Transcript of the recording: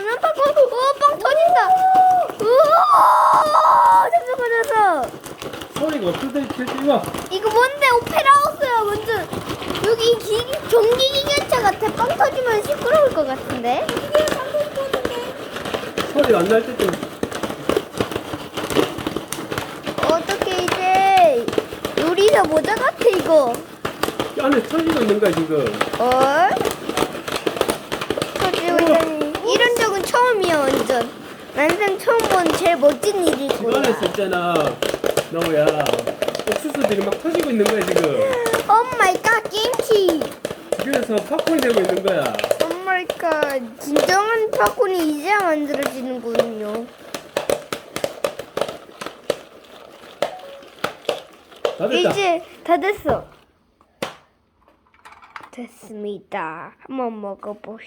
이거는 팝콘 오빵 터진다. 우와 잠깐 잠깐 소리가 없어져 있지 이거. 이거 뭔데? 오페라 하우스야 완전 여기 기, 전기 기관차 같아. 빵 터지면 시끄러울 것 같은데? 소리가 안날 때쯤. 어떻게 이제 요리사 모자 같아 이거? 이 안에 터지고 있는 거야 지금. 어? 터지고 있다니 이런 적은 처음이야 완전 난생 처음 본 제일 멋진 집 거야 안에서 있잖아. 너야. 옥수수들이 막 터지고 있는 거야 지금. 오 마이 갓 김치 집에서 팝콘이 되고 있는 거야. 오 마이 갓 진정한 팝콘이 이제야 만들어지는군요 다 됐다. 이제 다 됐어 됐습니다 한번 먹어보시